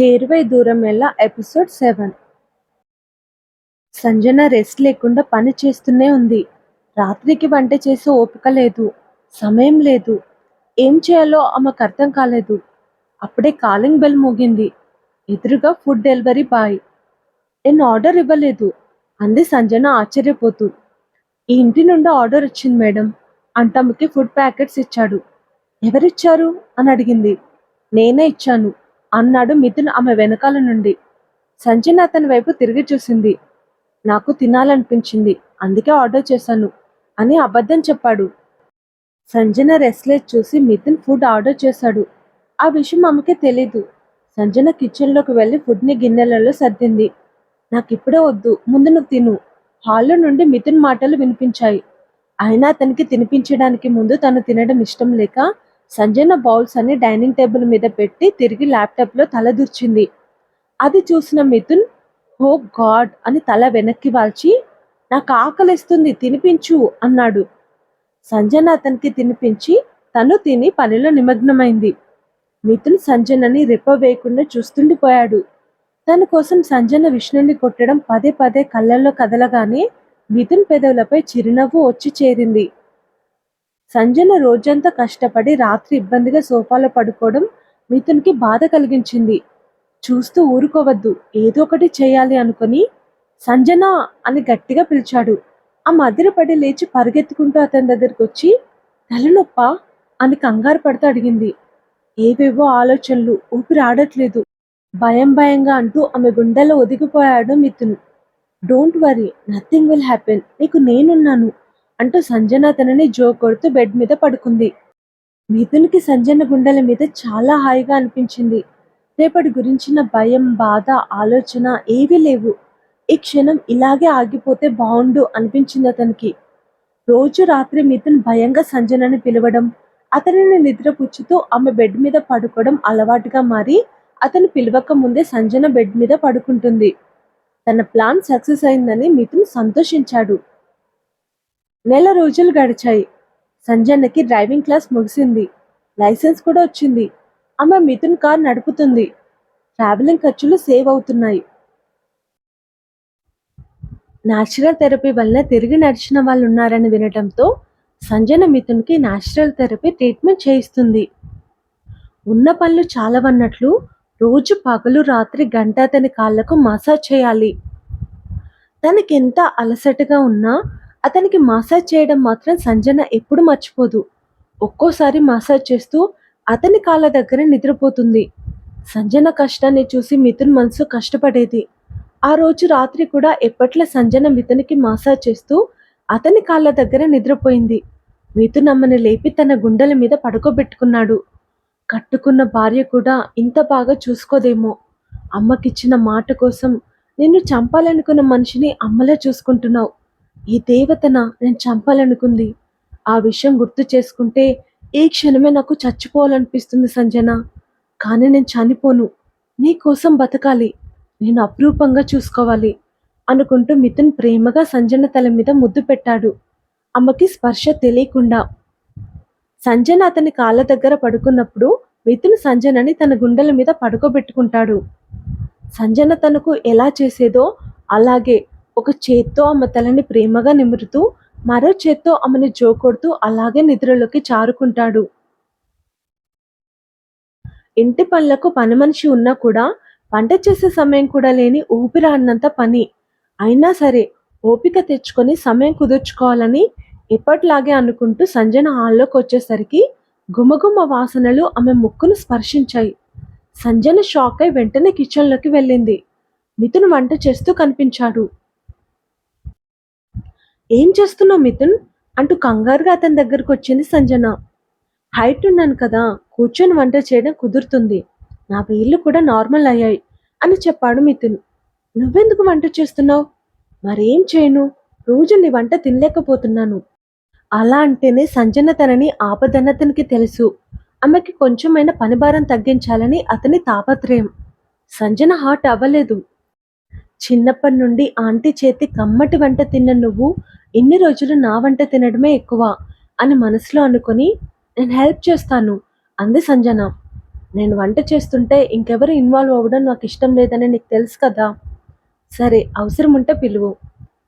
చేరువై దూరం ఎలా episode seven. Sanjana rest లేకుండా పని చేస్తూనే ఉంది. రాత్రికి వంట చేసే ఓపిక లేదు. సమయం లేదు. ఏం చేయాలో ఆమెకు అర్థం కాలేదు. అప్పుడే కాలింగ్ బెల్ మోగింది. ఎదురుగా ఫుడ్ డెలివరీ బాయ్. నేను ఆర్డర్ ఇవ్వలేదు. అంది సంజన ఆశ్చర్యపోతూ. ఈ ఇంటి నుండి ఆర్డర్ వచ్చింది మేడం. అంటమ్మకి ఫుడ్ ప్యాకెట్స్ ఇచ్చాడు. ఎవరిచ్చారు? అని అడిగింది. నేనే ఇచ్చాను. అన్నాడు మిథున్ ఆమె వెనకాల నుండి. సంజన అతని వైపు తిరిగి చూసింది. నాకు తినాలనిపించింది అందుకే ఆర్డర్ చేశాను అని అబద్ధం చెప్పాడు. సంజన రెస్లెట్ చూసి మిథున్ ఫుడ్ ఆర్డర్ చేశాడు. ఆ విషయం ఆమెకే తెలీదు. సంజన కిచెన్లోకి వెళ్ళి ఫుడ్ని గిన్నెలలో సర్దింది. నాకు ఇప్పుడే వద్దు ముందు నువ్వు తిను. హాల్లో నుండి మిథున్ మాటలు వినిపించాయి. అయినా అతనికి తినిపించడానికి ముందు తను తినడం ఇష్టం లేక సంజన బౌల్స్ అని డైనింగ్ టేబుల్ మీద పెట్టి తిరిగి ల్యాప్టాప్లో తలదూర్చింది అది చూసిన మిథున్ హో గాడ్ అని తల వెనక్కి వాల్చి నాకు ఆకలిస్తుంది తినిపించు అన్నాడు. సంజన అతనికి తినిపించి తను తిని పనిలో నిమగ్నమైంది. మిథున్ సంజనని రెప్ప వేయకుండా చూస్తుండిపోయాడు. తన కోసం సంజన విష్ణుని కొట్టడం పదే పదే కళ్ళల్లో కదలగానే మిథున్ పెదవులపై చిరునవ్వు వచ్చి చేరింది. సంజన రోజంతా కష్టపడి రాత్రి ఇబ్బందిగా సోఫాలో పడుకోవడం మిథున్కి బాధ కలిగించింది. చూస్తూ ఊరుకోవద్దు ఏదో ఒకటి చేయాలి అనుకుని సంజన అని గట్టిగా పిలిచాడు. ఆ మధ్యపడి లేచి పరిగెత్తుకుంటూ అతని దగ్గరికి వచ్చి తలనొప్ప? అని కంగారు పడుతూ అడిగింది. ఏవేవో ఆలోచనలు ఊపిరి ఆడట్లేదు. భయం భయంగా అంటూ ఆమె గుండెలో ఒదిగిపోయాడు Mithun. Don't worry nothing will happen. నీకు నేనున్నాను. అంటూ సంజన తనని జో కొడుతూ బెడ్ మీద పడుకుంది. మిథున్కి సంజన గుండెల మీద చాలా హాయిగా అనిపించింది. రేపటి గురించిన భయం బాధ ఆలోచన ఏవీ లేవు. ఈ క్షణం ఇలాగే ఆగిపోతే బాగుండు అనిపించింది అతనికి. రోజు రాత్రి మిథున్ భయంగా సంజనని పిలవడం అతనిని నిద్రపుచ్చుతూ ఆమె బెడ్ మీద పడుకోవడం అలవాటుగా మారి అతను పిలవక ముందే సంజన బెడ్ మీద పడుకుంటుంది. తన ప్లాన్ సక్సెస్ అయిందని మిథున్ సంతోషించాడు. నెల రోజులు గడిచాయి. సంజన్నకి డ్రైవింగ్ క్లాస్ ముగిసింది. లైసెన్స్ కూడా వచ్చింది. ఆమె మిథున్ కార్ నడుపుతుంది. ట్రావెలింగ్ ఖర్చులు సేవ్ అవుతున్నాయి. న్యాచురల్ థెరపీ వల్ల తిరిగి నడిచిన వాళ్ళు ఉన్నారని వినటంతో సంజన మిథున్కి న్యాచురల్ థెరపీ ట్రీట్మెంట్ చేయిస్తుంది. ఉన్న పనులు చాలవన్నట్లు రోజు పగలు రాత్రి గంట అతని కాళ్ళకు మసాజ్ చేయాలి. తనకెంత అలసటగా ఉన్నా అతనికి మసాజ్ చేయడం మాత్రం సంజన ఎప్పుడు మర్చిపోదు. ఒక్కోసారి మసాజ్ చేస్తూ అతని కాళ్ళ దగ్గర నిద్రపోతుంది. సంజన కష్టాన్ని చూసి మిథున్ మనసు కష్టపడేది. ఆ రోజు రాత్రి కూడా ఎప్పట్లా సంజన మిథునికి మసాజ్ చేస్తూ అతని కాళ్ళ దగ్గర నిద్రపోయింది. మిథున్ అమ్మని లేపి తన గుండెల మీద పడుకోబెట్టుకున్నాడు. కట్టుకున్న భార్య కూడా ఇంత బాగా చూసుకోదేమో. అమ్మకిచ్చిన మాట కోసం నిన్ను చంపాలనుకున్న మనిషిని అమ్మలా చూసుకుంటున్నావు. ఈ దేవతన నేను చంపాలనుకుంది. ఆ విషయం గుర్తు చేసుకుంటే ఏ క్షణమే నాకు చచ్చిపోవాలనిపిస్తుంది సంజన. కానీ నేను చనిపోను. నీ కోసం బతకాలి. నేను అపురూపంగా చూసుకోవాలి అనుకుంటూ మిథున్ ప్రేమగా సంజన తల మీద ముద్దు పెట్టాడు. అమ్మకి స్పర్శ తెలియకుండా. సంజన అతని కాళ్ళ దగ్గర పడుకున్నప్పుడు మిథున్ సంజనని తన గుండెల మీద పడుకోబెట్టుకుంటాడు. సంజన తనకు ఎలా చేసేదో అలాగే ఒక చేత్తో ఆమె తలని ప్రేమగా నిమురుతూ మరో చేత్తో ఆమెను జోకొడుతూ అలాగే నిద్రలోకి చారుకుంటాడు. ఇంటి పనులకు పని మనిషి ఉన్నా కూడా వంట చేసే సమయం కూడా లేని ఊపిరాడినంత పని. అయినా సరే ఓపిక తెచ్చుకొని సమయం కుదుర్చుకోవాలని ఎప్పటిలాగే అనుకుంటూ సంజన హాల్లోకి వచ్చేసరికి గుమగుమ వాసనలు ఆమె ముక్కును స్పర్శించాయి. సంజన షాక్ అయి వెంటనే కిచెన్లోకి వెళ్ళింది. మిథున్ వంట చేస్తూ కనిపించాడు. ఏం చేస్తున్నావు మిథున్? అంటూ కంగారుగా అతని దగ్గరకు వచ్చింది సంజన. హైట్ ఉన్నాను కదా కూర్చొని వంట చేయడం కుదురుతుంది. నా వేళ్ళు కూడా నార్మల్ అయ్యాయి అని చెప్పాడు మిథున్. నువ్వెందుకు వంట చేస్తున్నావు? మరేం చేయను? రోజు నీ వంట తినలేకపోతున్నాను. అలా అంటేనే సంజన తనని ఆపదన్నతనికి తెలుసు. ఆమెకి కొంచెమైన పనిభారం తగ్గించాలని అతని తాపత్రయం. సంజన హార్ట్ అవ్వలేదు. చిన్నప్పటి నుండి ఆంటీ చేతి కమ్మటి వంట తిన్న నువ్వు ఇన్ని రోజులు నా వంట తినడమే ఎక్కువ అని మనసులో అనుకొని నేను హెల్ప్ చేస్తాను అంది సంజన. నేను వంట చేస్తుంటే ఇంకెవరు ఇన్వాల్వ్ అవ్వడం నాకు ఇష్టం లేదని నీకు తెలుసు కదా? సరే అవసరం ఉంటే పిలువు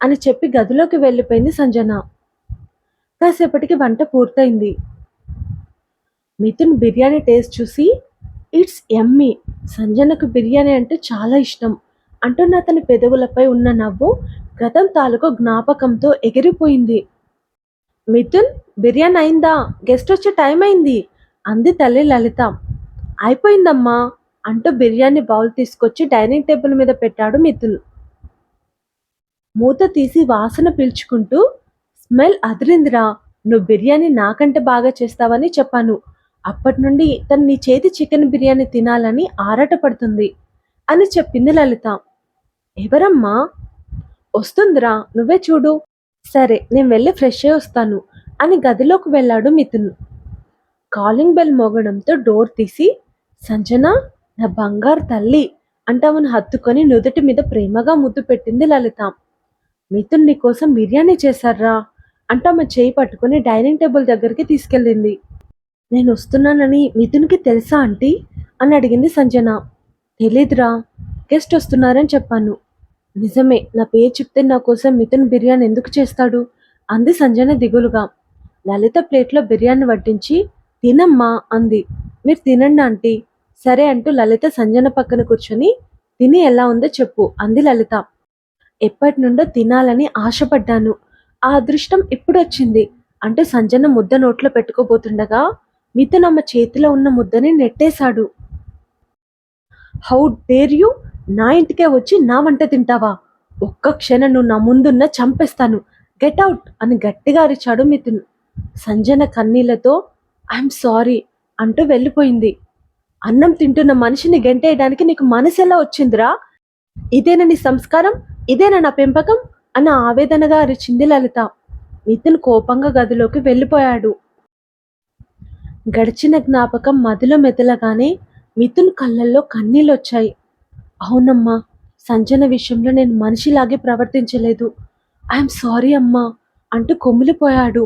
అని చెప్పి గదిలోకి వెళ్ళిపోయింది సంజన. కాసేపటికి వంట పూర్తయింది. మిథున్ బిర్యానీ టేస్ట్ చూసి ఇట్స్ ఎమ్మీ. సంజనకు బిర్యానీ అంటే చాలా ఇష్టం. అంటున్న అతని పెదవులపై ఉన్న నవ్వు గతం తాలూకు జ్ఞాపకంతో ఎగిరిపోయింది. మిథున్ బిర్యానీ అయిందా? గెస్ట్ వచ్చే టైం అయింది. అంది తల్లి లలిత. అయిపోయిందమ్మా అంటూ బిర్యానీ బౌల్ తీసుకొచ్చి డైనింగ్ టేబుల్ మీద పెట్టాడు మిథున్. మూత తీసి వాసన పీల్చుకుంటూ స్మెల్ అదిరిందిరా నువ్వు బిర్యానీ నాకంటే బాగా చేస్తావని చెప్పాను. అప్పటి నుండి తను నీ చేతి చికెన్ బిర్యానీ తినాలని ఆరాటపడుతుంది అని చెప్పింది లలిత. ఎవరమ్మా? వస్తుందిరా నువ్వే చూడు. సరే నేను వెళ్ళి ఫ్రెష్ అయి వస్తాను అని గదిలోకి వెళ్ళాడు మిథున్. కాలింగ్ బెల్ మోగడంతో డోర్ తీసి సంజన నా బంగారు తల్లి అంటామని హత్తుకొని నుదుటి మీద ప్రేమగా ముద్దు పెట్టింది లలిత. మిథున్ నీ కోసం బిర్యానీ చేశారా అంటామ ఆమె చేయి పట్టుకుని డైనింగ్ టేబుల్ దగ్గరికి తీసుకెళ్ళింది. నేను వస్తున్నానని మిథున్కి తెలుసా ఆంటీ? అని అడిగింది సంజన. తెలీదురా గెస్ట్ వస్తున్నారని చెప్పాను. నిజమే నా పేరు చెప్తే నా కోసం మిథున్ బిర్యానీ ఎందుకు చేస్తాడు? అంది సంజన దిగులుగా. లలిత ప్లేట్లో బిర్యానీ వడ్డించి తినమ్మా అంది. మీరు తినండి ఆంటీ. సరే అంటూ లలిత సంజన పక్కన కూర్చొని తిని ఎలా ఉందో చెప్పు అంది లలిత. ఎప్పటి నుండో తినాలని ఆశపడ్డాను. ఆ అదృష్టం ఇప్పుడు వచ్చింది అంటూ సంజన ముద్ద నోట్లో పెట్టుకోబోతుండగా మిథున్ అమ్మ చేతిలో ఉన్న ముద్దని నెట్టేశాడు. How dare you? నా ఇంటికే వచ్చి నా వంట తింటావా? ఒక్క క్షణం నువ్వు నా ముందున్న చంపేస్తాను. గెట్ అవుట్ అని గట్టిగా అరిచాడు మిథున్. సంజన కన్నీళ్ళతో ఐఎమ్ సారీ అంటూ వెళ్ళిపోయింది. అన్నం తింటున్న మనిషిని గెంటేయడానికి నీకు మనసు ఎలా వచ్చిందిరా? ఇదేనా నీ సంస్కారం? ఇదేనా నా పెంపకం? అని ఆవేదనగా అరిచింది లలిత. మిథున్ కోపంగా గదిలోకి వెళ్ళిపోయాడు. గడిచిన జ్ఞాపకం మదిలో మెదలగానే మిథున్ కళ్ళల్లో కన్నీళ్ళొచ్చాయి. అవునమ్మా సంజన విషయంలో నేను మనిషిలాగే ప్రవర్తించలేదు. ఐఎమ్ సారీ అమ్మా అంటూ కొమ్మిలిపోయాడు.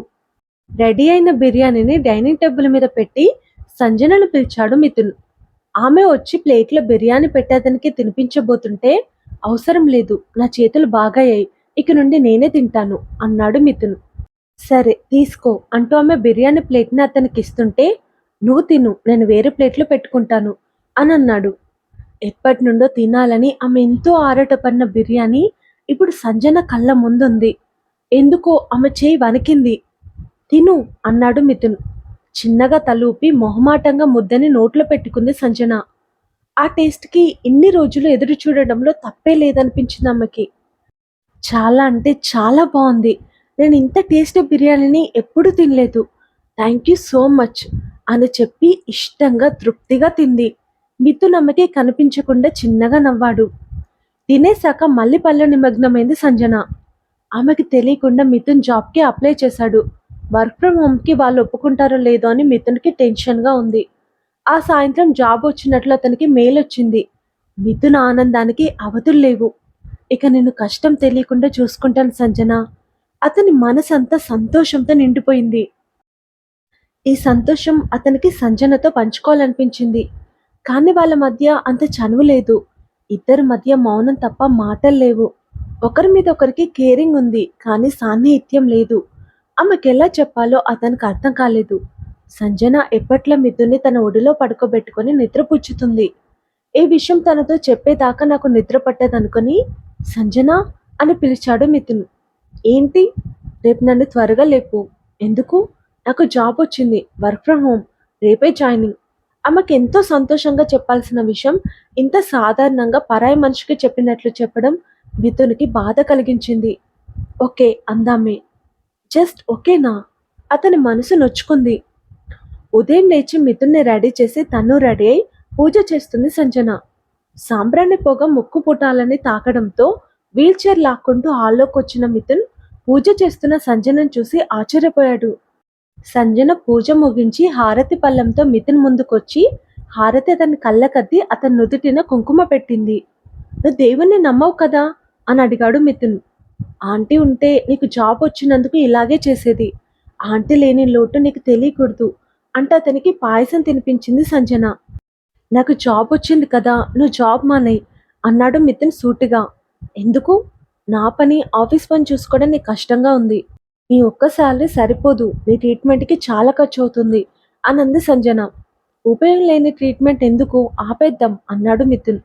రెడీ అయిన బిర్యానీని డైనింగ్ టేబుల్ మీద పెట్టి సంజనను పిలిచాడు మిథున్. ఆమె వచ్చి ప్లేట్లో బిర్యానీ పెట్టి అతనికి తినిపించబోతుంటే అవసరం లేదు నా చేతులు బాగాయ్యాయి ఇక నుండి నేనే తింటాను అన్నాడు మిథున్. సరే తీసుకో అంటూ ఆమె బిర్యానీ ప్లేట్ని అతనికి ఇస్తుంటే నువ్వు తిను నేను వేరే ప్లేట్లో పెట్టుకుంటాను అని అన్నాడు. ఎప్పటి నుండో తినాలని ఆమె ఎంతో ఆరాటపడిన బిర్యానీ ఇప్పుడు సంజన కళ్ళ ముందుంది. ఎందుకో ఆమె చేయి వణికింది. తిను అన్నాడు మిథున్. చిన్నగా తలూపి మొహమాటంగా ముద్దని నోట్లో పెట్టుకుంది సంజన. ఆ టేస్ట్కి ఇన్ని రోజులు ఎదురు చూడడంలో తప్పే లేదనిపించింది అమ్మకి చాలా అంటే చాలా బాగుంది. నేను ఇంత టేస్టీ బిర్యానీని ఎప్పుడూ తినలేదు. థ్యాంక్ యూ సో మచ్ అని చెప్పి ఇష్టంగా తృప్తిగా తింది. మిథున్ కనిపించకుండా చిన్నగా నవ్వాడు. తినేశాక మళ్ళీ పల్లె నిమగ్నమైంది సంజన. ఆమెకి తెలియకుండా మిథున్ జాబ్కి అప్లై చేశాడు. వర్క్ ఫ్రమ్ హోమ్కి వాళ్ళు ఒప్పుకుంటారో లేదో అని మిథున్కి టెన్షన్గా ఉంది. ఆ సాయంత్రం జాబ్ వచ్చినట్లు అతనికి మెయిల్ వచ్చింది. మిథున్ ఆనందానికి అవధులు లేవు. ఇక నేను కష్టం తెలియకుండా చూసుకుంటాను సంజన. అతని మనసంతా సంతోషంతో నిండిపోయింది. ఈ సంతోషం అతనికి సంజనతో పంచుకోవాలనిపించింది. కానీ వాళ్ళ మధ్య అంత చనువు లేదు. ఇద్దరి మధ్య మౌనం తప్ప మాటలు లేవు. ఒకరి మీద ఒకరికి కేరింగ్ ఉంది కానీ సాన్నిహిత్యం లేదు. ఆమెకు ఎలా చెప్పాలో అతనికి అర్థం కాలేదు. సంజన ఎప్పట్ల మిథున్ని తన ఒడిలో పడుకోబెట్టుకొని నిద్రపుచ్చుతుంది ఈ విషయం తనతో చెప్పేదాకా నాకు నిద్ర పట్టదనుకొని సంజన అని పిలిచాడు మిథున్. ఏంటి? రేపు నన్ను త్వరగా లేపు. ఎందుకు? నాకు జాబ్ వచ్చింది వర్క్ ఫ్రమ్ హోమ్ రేపే జాయినింగ్. ఆమెకు ఎంతో సంతోషంగా చెప్పాల్సిన విషయం ఇంత సాధారణంగా పరాయి మనిషికి చెప్పినట్లు చెప్పడం మిథున్కి బాధ కలిగించింది. ఓకే అందామే. జస్ట్ ఓకేనా? అతని మనసు నొచ్చుకుంది. ఉదయం లేచి మిథున్ని రెడీ చేసి తను రెడీ అయి పూజ చేస్తుంది సంజన. సాంబ్రాణి పొగ ముక్కు పుటాలని తాకడంతో వీల్ చైర్ లాక్కుంటూ హాల్లోకి వచ్చిన మిథున్ పూజ చేస్తున్న సంజనను చూసి ఆశ్చర్యపోయాడు. సంజన పూజ ముగించి హారతి పళ్ళంతో మితిన్ ముందుకొచ్చి హారతి అతని కళ్ళకద్ది అతని నుదుటిన కుంకుమ పెట్టింది. నువ్వు దేవుణ్ణి నమ్మవు కదా అని అడిగాడు మిథున్. ఆంటీ ఉంటే నీకు జాబ్ వచ్చినందుకు ఇలాగే చేసేది. ఆంటీ లేని లోటు నీకు తెలియకూడదు అంటే అతనికి పాయసం తినిపించింది సంజన. నాకు జాబ్ వచ్చింది కదా నువ్వు జాబ్ మానయ్ అన్నాడు మిథున్ సూటిగా. ఎందుకు? నా పని ఆఫీస్ పని చూసుకోవడం నీకు కష్టంగా ఉంది. ఈ ఒక్క శాలరీ సరిపోదు నీ ట్రీట్మెంట్కి చాలా ఖర్చు అవుతుంది అని సంజన. ఉపయోగం లేని ట్రీట్మెంట్ ఎందుకు? ఆపేద్దాం అన్నాడు మిథున్.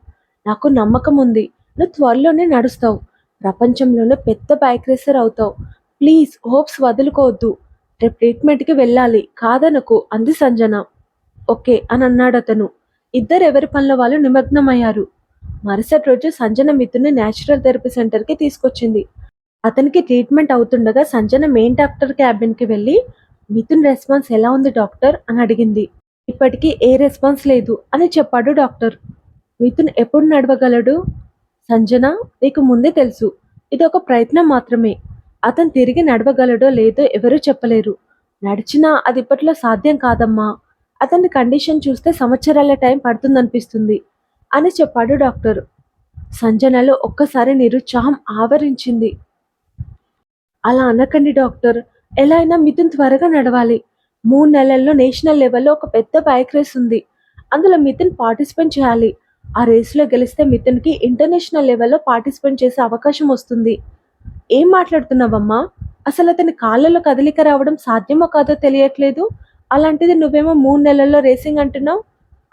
నాకు నమ్మకం ఉంది నువ్వు త్వరలోనే నడుస్తావు. ప్రపంచంలోనే పెద్ద బైక్ రేసర్ అవుతావు. ప్లీజ్ హోప్స్ వదులుకోవద్దు. రేపు ట్రీట్మెంట్కి వెళ్ళాలి. కాదనకు అంది సంజన. ఓకే అని అన్నాడు అతను. ఇద్దరు ఎవరి పనుల వాళ్ళు నిమగ్నమయ్యారు. మరుసటి రోజు సంజన మిథున్ని న్యాచురల్ థెరపీ సెంటర్కి తీసుకొచ్చింది. అతనికి ట్రీట్మెంట్ అవుతుండగా సంజన మెయిన్ డాక్టర్ క్యాబిన్కి వెళ్ళి మిథున్ రెస్పాన్స్ ఎలా ఉంది డాక్టర్? అని అడిగింది. ఇప్పటికీ ఏ రెస్పాన్స్ లేదు అని చెప్పాడు డాక్టర్. మిథున్ ఎప్పుడు నడవగలడు? సంజన నీకు ముందే తెలుసు. ఇది ఒక ప్రయత్నం మాత్రమే. అతను తిరిగి నడవగలడో లేదో ఎవరూ చెప్పలేరు. నడిచినా అది ఇప్పట్లో సాధ్యం కాదమ్మా. అతని కండిషన్ చూస్తే సంవత్సరాల టైం పడుతుందనిపిస్తుంది అని చెప్పాడు డాక్టర్. సంజనలో ఒక్కసారి నిరుత్సాహం ఆవరించింది. అలా అనకండి డాక్టర్. ఎలా అయినా మిథున్ త్వరగా నడవాలి. మూడు నెలల్లో నేషనల్ లెవెల్లో ఒక పెద్ద బైక్ రేస్ ఉంది. అందులో మిథున్ పార్టిసిపేట్ చేయాలి. ఆ రేస్లో గెలిస్తే మిథున్కి ఇంటర్నేషనల్ లెవెల్లో పార్టిసిపేట్ చేసే అవకాశం వస్తుంది. ఏం మాట్లాడుతున్నావమ్మా? అసలు అతని కాళ్ళలో కదలిక రావడం సాధ్యమో కాదో తెలియట్లేదు. అలాంటిది నువ్వేమో మూడు నెలల్లో రేసింగ్ అంటున్నావు?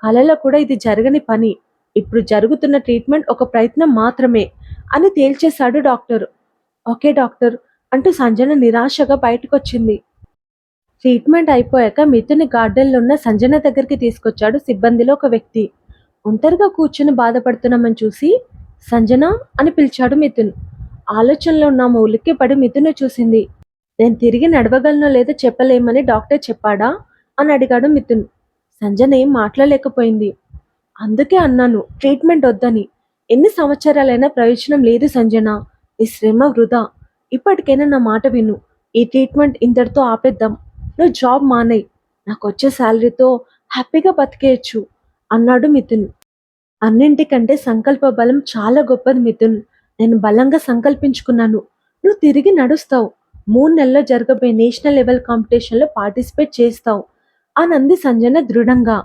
కళలో కూడా ఇది జరగని పని. ఇప్పుడు జరుగుతున్న ట్రీట్మెంట్ ఒక ప్రయత్నం మాత్రమే అని తేల్చేశాడు డాక్టర్. Okay doctor. అంటూ సంజన నిరాశగా బయటకు వచ్చింది ట్రీట్మెంట్ అయిపోయాక మిథుని గార్డెన్లో ఉన్న సంజన దగ్గరికి తీసుకొచ్చాడు సిబ్బందిలో ఒక వ్యక్తి. ఒంటరిగా కూర్చుని బాధపడుతున్నామని చూసి సంజన అని పిలిచాడు మిథున్. ఆలోచనలో ఉన్న మూలికి పడి మిథును చూసింది. నేను తిరిగి నడవగలనో లేదో చెప్పలేమని డాక్టర్ చెప్పాడా? అని అడిగాడు మిథున్. సంజన ఏం మాట్లాడలేకపోయింది. అందుకే అన్నాను ట్రీట్మెంట్ వద్దని. ఎన్ని సంవత్సరాలైనా ప్రయోజనం లేదు సంజన. ఈ శ్రమ వృధా. ఇప్పటికైనా నా మాట విను. ఈ ట్రీట్మెంట్ ఇంతటితో ఆపేద్దాం. నువ్వు జాబ్ మానేయి. నాకు వచ్చే శాలరీతో హ్యాపీగా బతికేయచ్చు అన్నాడు మిథున్. అన్నింటికంటే సంకల్ప బలం చాలా గొప్పది మిథున్. నేను బలంగా సంకల్పించుకున్నాను. నువ్వు తిరిగి నడుస్తావు. మూడు నెలల్లో జరగబోయే నేషనల్ లెవెల్ కాంపిటీషన్లో పార్టిసిపేట్ చేస్తావు అని అంది సంజన దృఢంగా.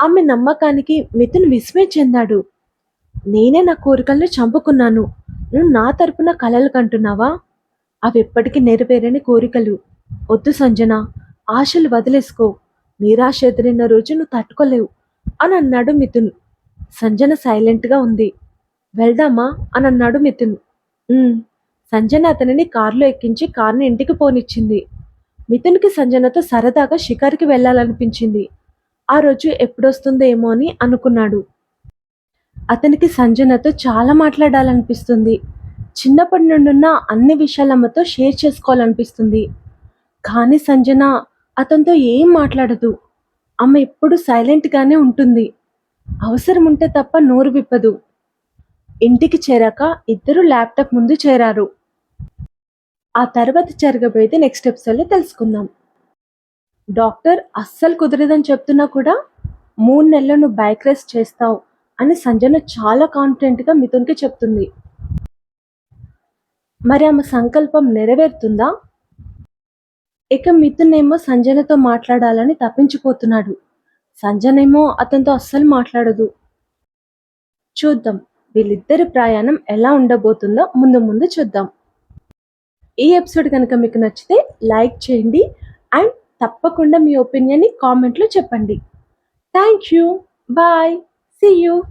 ఆమె నమ్మకానికి మిథున్ విస్మయం చెందాడు. నేనే నా కోరికల్ని చంపుకున్నాను. నువ్వు నా తరపున కలలు కంటున్నావా? అవి ఎప్పటికీ నెరవేరని కోరికలు. వద్దు సంజన ఆశలు వదిలేసుకో. నిరాశ ఎదిరిన రోజు నువ్వు తట్టుకోలేవు అని అన్నాడు మిథున్. సంజన సైలెంట్గా ఉంది. వెళ్దామా? అని అన్నాడు మిథున్ సంజన అతనిని కారులో ఎక్కించి కారుని ఇంటికి పోనిచ్చింది. మిథున్కి సంజనతో సరదాగా షికారుకి వెళ్ళాలనిపించింది. ఆ రోజు ఎప్పుడొస్తుందో ఏమో అని అనుకున్నాడు. అతనికి సంజనతో చాలా మాట్లాడాలనిపిస్తుంది. చిన్నప్పటి నుండి ఉన్న అన్ని విషయాలమ్మతో షేర్ చేసుకోవాలనిపిస్తుంది. కానీ సంజన అతనితో ఏం మాట్లాడదు. అమ్మ ఎప్పుడు సైలెంట్గానే ఉంటుంది. అవసరం ఉంటే తప్ప నోరు విప్పదు. ఇంటికి చేరాక ఇద్దరు ల్యాప్టాప్ ముందు చేరారు. ఆ తర్వాత జరగబోయేది నెక్స్ట్ ఎపిసోడ్లో తెలుసుకుందాం. డాక్టర్ అస్సలు కుదరదని చెప్తున్నా కూడా మూడు నెలలు నువ్వు బైక్ రేస్ చేస్తావు. అని సంజన చాలా కాన్ఫిడెంట్గా మిథున్కి చెప్తుంది. మరి ఆమె సంకల్పం నెరవేరుతుందా? ఇక మిథున్ ఏమో సంజనతో మాట్లాడాలని తప్పించిపోతున్నాడు. సంజనేమో అతనితో అస్సలు మాట్లాడదు. చూద్దాం వీళ్ళిద్దరి ప్రయాణం ఎలా ఉండబోతుందో ముందు ముందు చూద్దాం. ఈ ఎపిసోడ్ కనుక మీకు నచ్చితే లైక్ చేయండి అండ్ తప్పకుండా మీ ఒపీనియన్ని కామెంట్లో చెప్పండి. Thank you. Bye. See you.